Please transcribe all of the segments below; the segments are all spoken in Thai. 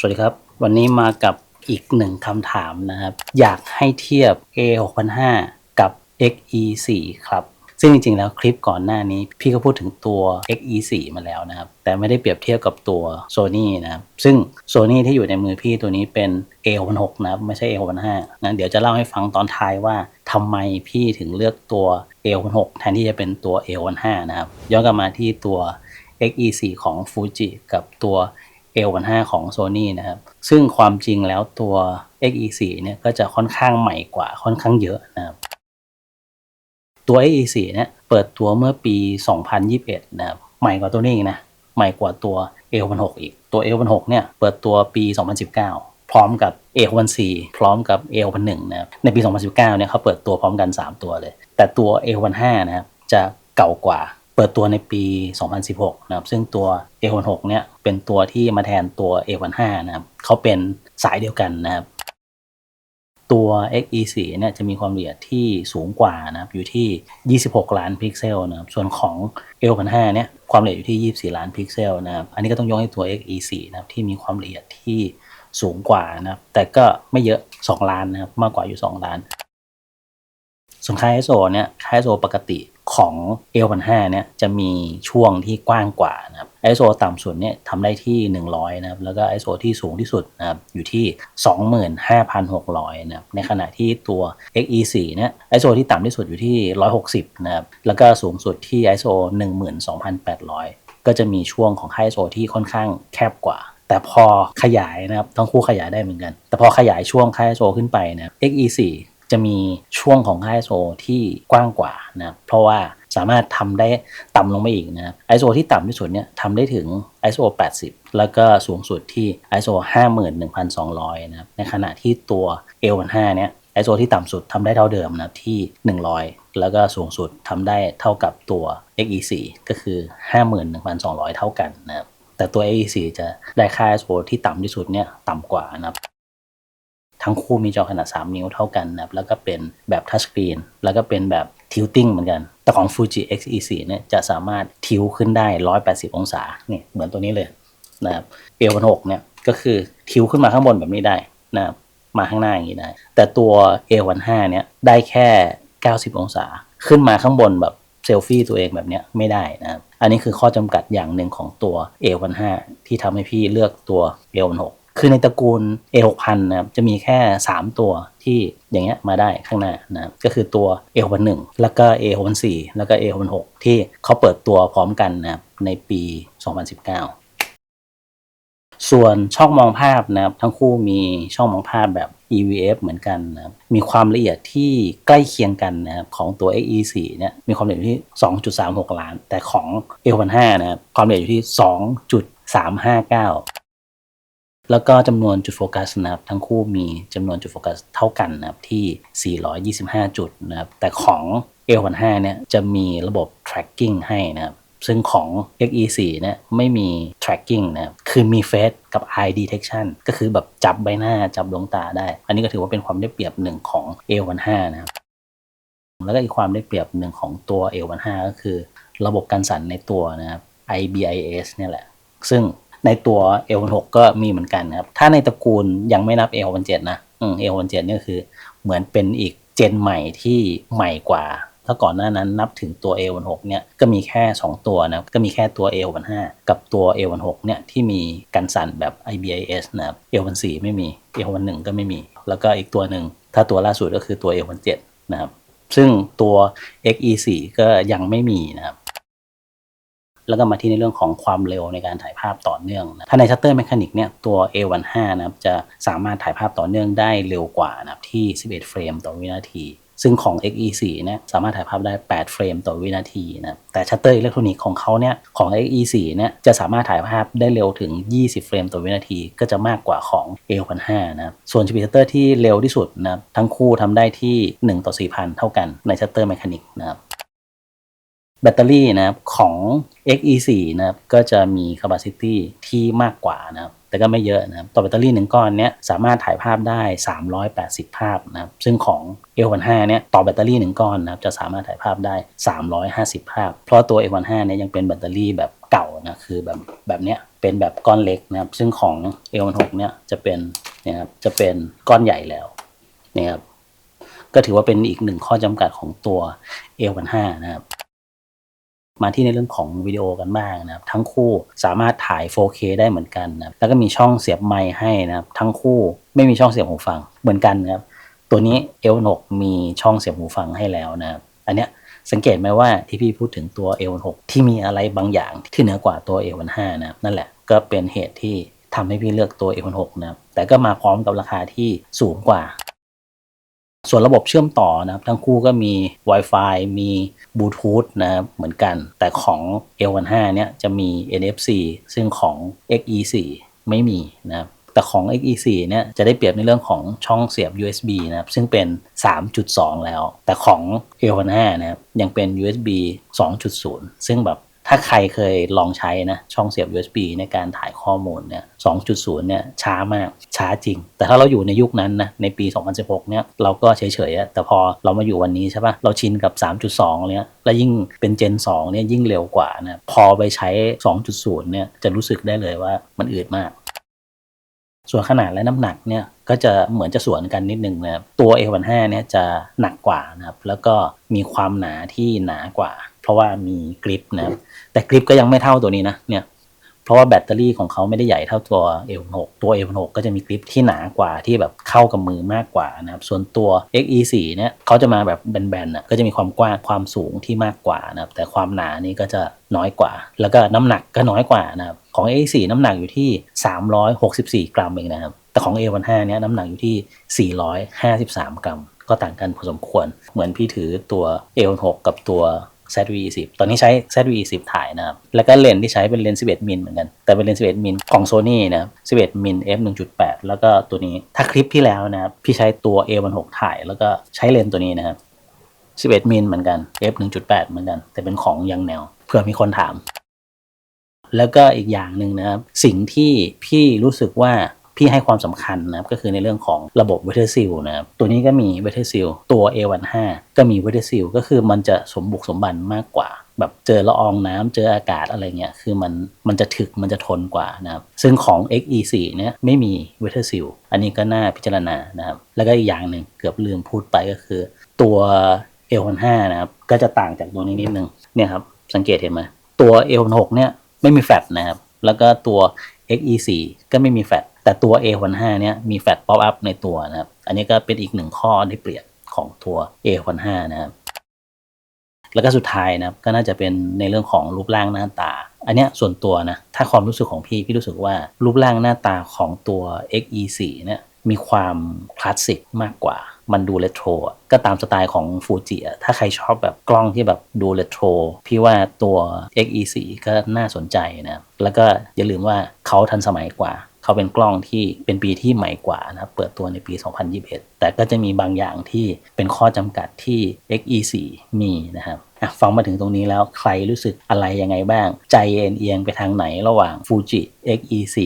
สวัสดีครับ วันนี้มากับอีกหนึ่งคำถามนะครับ อยากให้เทียบ A 6 0 0กับ XE 4ครับ ซึ่งจริงๆ แล้วคลิปก่อนหน้านี้ พี่ก็พูดถึงตัว XE 4มาแล้วนะครับ แต่ไม่ได้เปรียบเทียบกับตัว Sony นะครับ ซึ่ง Sony ที่อยู่ในมือพี่ตัวนี้เป็น A 6 6นะครับ ไม่ใช่ A 6 5นะเดี๋ยวจะเล่าให้ฟังตอนท้ายว่าทำไมพี่ถึงเลือกตัว A 6 6แทนที่จะเป็นตัว A 6 5นะครับ ย้อนกลับมาที่ตัว XE4 ของ Fuji กับตัว A15 ของ Sony นะครับ ซึ่งความจริงแล้วตัว XE4 เนี่ยก็จะค่อนข้างใหม่กว่าค่อนข้างเยอะนะครับ ตัว XE4 เนี่ยเปิดตัวเมื่อปี 2021 นะครับ ใหม่กว่าตัวนี้อีกนะ ใหม่กว่าตัว A16 อีก ตัว A16 เนี่ยเปิดตัวปี 2019 พร้อมกับ A14 พร้อมกับ A61 นะครับ ในปี 2019 เนี่ยเขาเปิดตัวพร้อมกัน 3 ตัวเลย แต่ตัว A15 นะครับจะเก่ากว่า เปิดตัวในปี 2016 นะครับ ซึ่งตัว A16 เนี่ยเป็นตัวที่มาแทนตัว A15 นะครับเขาเป็นสายเดียวกันนะครับ ตัว XE4 เนี่ยจะมีความละเอียดที่สูงกว่านะครับอยู่ที่ 26 ล้านพิกเซลนะครับส่วนของ A65 เนี่ยความละเอียดอยู่ที่ 24 ล้านพิกเซลนะครับอันนี้ก็ต้องยกให้ตัว XE4 นะครับที่มีความละเอียดที่สูงกว่านะครับแต่ก็ไม่เยอะ 2 ล้านนะครับมากกว่าอยู่ 2 ล้าน ส่วนค่า ISO เนี่ยค่า ISO ปกติ ของ A15 เนี่ยจะมีช่วงที่กว้างกว่านะครับ ISO ต่ำสุดเนี่ยทำได้ที่ 100 นะครับ แล้วก็ ISO ที่สูงที่สุดนะครับอยู่ที่ 25,600 นะครับ ในขณะที่ตัว XE4 เนี่ย ISO ที่ต่ำที่สุดอยู่ที่ 160 นะครับ แล้วก็สูงสุดที่ ISO 12,800 ก็จะมีช่วงของค่า ISO ที่ค่อนข้างแคบกว่าแต่พอขยายนะครับทั้งคู่ขยายได้เหมือนกัน แต่พอขยายช่วงค่า ISO ขึ้นไปนะ XE4 จะมีช่วงของค่า ISO ที่กว้างกว่านะครับเพราะว่าสามารถทำได้ต่ำลงไปอีกนะครับ ISO ที่ต่ำที่สุดเนี่ยทำได้ถึง ISO 80 แล้วก็สูงสุดที่ ISO 51,200 นะครับ ในขณะที่ตัว A15 เนี่ย ISO ที่ต่ำสุดทำได้เท่าเดิมนะที่ 100 แล้วก็สูงสุดทำได้เท่ากับตัว XE4 ก็คือ 51,200 เท่ากันนะครับแต่ตัว XE4 จะได้ค่า ISO ที่ต่ำที่สุดเนี่ยต่ำกว่านะครับ ทั้งคู่มีจอขนาด 3 นิ้วเท่ากันนะครับแล้วก็เป็นแบบทัชสกรีนแล้วก็เป็นแบบทิลติ้งเหมือนกัน แต่ของ Fuji X-E4 เนี่ยจะสามารถทิลขึ้นได้ 180 องศาเนี่ยเหมือนตัวนี้เลยนะครับ A16 เนี่ยก็คือทิลขึ้นมาข้างบนแบบนี้ได้นะครับมาข้างหน้าอย่างนี้ได้ แต่ตัว A15 เนี่ยได้แค่ 90 องศา ขึ้นมาข้างบนแบบเซลฟี่ตัวเองแบบเนี้ยไม่ได้นะครับ อันนี้คือข้อจำกัดอย่างหนึ่งของตัว A15 ที่ทำให้พี่เลือกตัว A16 คือในตระกูล A6000 นะครับจะมีแค่ 3 ตัวที่อย่างเงี้ยมาได้ข้างหน้านะครับก็คือตัว A61 แล้วก็ A64 แล้วก็ A66 ที่เขาเปิดตัวพร้อมกันนะครับในปี 2019 ส่วนช่องมองภาพนะครับทั้งคู่มีช่องมองภาพแบบ EVF เหมือนกันนะครับมีความละเอียดที่ใกล้เคียงกันนะครับของตัว XE4 เนี่ยมีความละเอียดอยู่ที่ 2.36 ล้าน แต่ของ A15 นะครับความละเอียดอยู่ที่ 2.359 แล้วก็จำนวนจุดโฟกัสนะครับทั้งคู่มีจำนวนจุดโฟกัสเท่ากันนะครับที่ 425 จุดนะครับแต่ของ A15 เนี่ยจะมีระบบ tracking ให้นะครับซึ่งของ XE4 เนี่ยไม่มี tracking นะครับคือมี face กับ eye detection ก็คือแบบจับใบหน้าจับดวงตาได้ อันนี้ก็ถือว่าเป็นความได้เปรียบหนึ่งของ A15 นะครับแล้วก็อีกความได้เปรียบหนึ่งของตัว A15 ก็คือ ระบบการสั่นในตัวนะครับ IBIS เนี่ยแหละ ซึ่ง ในตัว A16 ก็มีเหมือนกันครับ ถ้าในตระกูลยังไม่นับ A67 นะอืม A67 นี่คือเหมือนเป็นอีกเจนใหม่ที่ใหม่กว่า ถ้าก่อนหน้านั้นนับถึงตัว A16 เนี่ยก็มีแค่ 2 ตัวนะก็มีแค่ตัว A15 กับตัว A16 เนี่ยที่มีการสั่นแบบ IBIS นะครับ A14 ไม่มี A11 ก็ไม่มี แล้วก็อีกตัวหนึ่งถ้าตัวล่าสุดก็คือตัว A17 นะครับซึ่งตัว XE4 ก็ยังไม่มีนะครับ แล้วก็มาที่ในเรื่องของความเร็วในการถ่ายภาพต่อเนื่องนะถ้าใน Shutter Mechanic เนี่ยตัว A15 นะครับจะสามารถถ่ายภาพต่อเนื่องได้เร็วกว่านะครับที่ 11 เฟรมต่อวินาที ซึ่งของ XE4 เนี่ยสามารถถ่ายภาพได้ 8 เฟรมต่อวินาทีนะครับแต่ Shutter Electronic ของเขาเนี่ยของ XE4 เนี่ยจะสามารถถ่ายภาพได้เร็วถึง 20 เฟรมต่อวินาที ก็จะมากกว่าของ A15 นะครับส่วน Speed Shutter ที่เร็วที่สุดนะครับทั้งคู่ทำได้ที่ 1 ต่อ 4,000 เท่ากันใน Shutter Mechanic นะครับ แบตเตอรี่นะครับของ XE4 นะครับก็จะมี capacity ที่มากกว่านะครับแต่ก็ไม่เยอะนะครับต่อแบตเตอรี่หนึ่งก้อนเนี้ยสามารถถ่ายภาพได้ 380 ภาพนะครับซึ่งของ A15 เนี่ยต่อแบตเตอรี่หนึ่งก้อนนะครับจะสามารถถ่ายภาพได้ 350 ภาพ เพราะตัว A15 เนี่ยยังเป็นแบตเตอรี่แบบเก่านะคือแบบแบบเนี้ยเป็นแบบก้อนเล็กนะครับซึ่งของ A16 เนี่ยจะเป็นเนี่ยครับจะเป็นก้อนใหญ่แล้วเนี่ยครับก็ถือว่าเป็นอีกหนึ่งข้อจำกัดของตัว A15 นะครับ มาที่ในเรื่องของวิดีโอกันบ้างนะครับ ทั้งคู่สามารถถ่าย 4K ได้เหมือนกันนะครับแล้วก็มีช่องเสียบไมค์ให้นะครับ ทั้งคู่ไม่มีช่องเสียบหูฟังเหมือนกันนะครับ ตัวนี้ L6 มีช่องเสียบหูฟังให้แล้วนะครับ อันเนี้ยสังเกตไหมว่าที่พี่พูดถึงตัว L6 ที่มีอะไรบางอย่างที่เหนือกว่าตัว L15 นะครับ นั่นแหละก็เป็นเหตุที่ทำให้พี่เลือกตัว L6 นะครับ แต่ก็มาพร้อมกับราคาที่สูงกว่า ส่วนระบบเชื่อมต่อนะครับ ทั้งคู่ก็มี Wi-Fi มีบลูทูธนะครับเหมือนกัน แต่ของ L15 เนี่ยจะมี NFC ซึ่งของ XE4 ไม่มีนะครับแต่ของ XE4 เนี่ยจะได้เปรียบในเรื่องของช่องเสียบ USB นะครับซึ่งเป็น 3.2 แล้ว แต่ของ L15 นะครับยังเป็น USB 2.0 ซึ่งแบบ ถ้าใครเคยลองใช้นะ ช่องเสียบ USB ในการถ่ายข้อมูลเนี่ย 2.0 เนี่ย ช้ามาก ช้าจริง แต่ถ้าเราอยู่ในยุคนั้นนะ ในปี 2016 เนี่ย เราก็เฉยๆ แต่พอเรามาอยู่วันนี้ใช่ปะเราชินกับ 3.2 เนี่ย แล้วยิ่งเป็น Gen 2 เนี่ย ยิ่งเร็วกว่านะ พอไปใช้ 2.0 เนี่ย จะรู้สึกได้เลยว่ามันอืดมาก ส่วนขนาดและน้ำหนักเนี่ย ก็จะเหมือนจะสวนกันนิดนึงนะตัว A15 เนี่ยจะหนักกว่านะครับ แล้วก็มีความหนาที่หนากว่า ราะว่ามีกริปนะครับแต่กริปก็ยังไม่เท่าตัวนี้นะเนี่ยเพราะว่าแบตเตอรี่ของเขาไม่ได้ใหญ่เท่าตัว A16 ตัว A16 ก็จะมีกริปที่หนากว่าที่แบบเข้ากับมือมากกว่านะครับส่วนตัว XE4 เนี่ยเขาจะมาแบบแบนๆอะก็จะมีความกว้างความสูงที่มากกว่านะครับแต่ความหนานี่ก็จะน้อยกว่า แล้วก็น้ำหนักก็น้อยกว่านะครับของ XE4 น้ำหนักอยู่ที่ 364 กรัมเองนะครับแต่ของ A15 เนี่ยน้ำหนักอยู่ที่ 453 กรัม ก็ต่างกันพอสมควร เหมือนพี่ถือตัว A16 กับตัว ZV-10 ตอนนี้ใช้ ZV-10 ถ่ายนะครับ แล้วก็เลนส์ที่ใช้เป็นเลนส์11มิลเหมือนกัน แต่เป็นเลนส์11มิลของ Sony นะครับ11มิล f 1.8 แล้วก็ตัวนี้ ถ้าคลิปที่แล้วนะครับ พี่ใช้ตัว A16 ถ่าย แล้วก็ใช้เลนส์ตัวนี้นะครับ11มิลเหมือนกัน f 1.8 เหมือนกัน แต่เป็นของยังแนว เผื่อมีคนถาม แล้วก็อีกอย่างหนึ่งนะครับ สิ่งที่พี่รู้สึกว่า พี่ให้ความสำคัญนะครับก็คือในเรื่องของระบบ Weather Seal นะครับตัวนี้ก็มี Weather Seal ตัว A15 ก็มี Weather Seal ก็คือมันจะสมบุกสมบันมากกว่า แบบเจอละอองน้ำเจออากาศอะไรเงี้ยคือมันมันจะถึกมันจะทนกว่านะครับซึ่งของ XE4 เนี่ยไม่มี Weather Seal อันนี้ก็น่าพิจารณานะครับแล้วก็อีกอย่างหนึ่งเกือบลืมพูดไปก็คือ ตัว A15 นะครับก็จะต่างจากตัวนี้นิดนึงเนี่ยครับสังเกตเห็นไหมตัว A16 เนี่ยไม่มีแฟลชนะครับแล้วก็ตัว XE4 ก็ไม่มีแฟลช แต่ตัว A15 เนี่ยมีแฟลชป๊อปอัพในตัวนะครับ อันนี้ก็เป็นอีกหนึ่งข้อที่เปลี่ยนของตัว A15 นะครับ แล้วก็สุดท้ายนะครับก็น่าจะเป็นในเรื่องของรูปร่างหน้าตา อันเนี้ยส่วนตัวนะ ถ้าความรู้สึกของพี่ พี่รู้สึกว่ารูปร่างหน้าตาของตัว XE4 เนี่ยมีความคลาสสิกมากกว่า มันดูเรโทรก็ตามสไตล์ของฟูจิอะถ้าใครชอบแบบกล้องที่แบบดูเรโทรพี่ว่าตัว XE4 ก็น่าสนใจนะ แล้วก็อย่าลืมว่าเขาทันสมัยกว่า เขาเป็นกล้องที่เป็นปีที่ใหม่กว่านะครับเปิดตัวในปี 2021 แต่ก็จะมีบางอย่างที่เป็นข้อจำกัดที่ XE4 มีนะครับฟังมาถึงตรงนี้แล้วใครรู้สึกอะไรยังไงบ้าง ใจเอ็นเอียงไปทางไหนระหว่าง Fuji XE4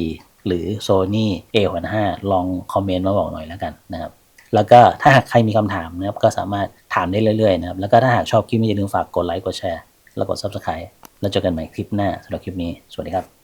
หรือ Sony A65 ลองคอมเมนต์มาบอกหน่อยแล้วกันนะครับแล้วก็ถ้าหากใครมีคำถามนะครับก็สามารถถามได้เรื่อยๆนะครับแล้วก็ถ้าหากชอบคลิปนี้อย่าลืมฝากกดไลค์กดแชร์แล้วกด Subscribe แล้วเจอกันใหม่คลิปหน้าสำหรับคลิปนี้ สวัสดีครับ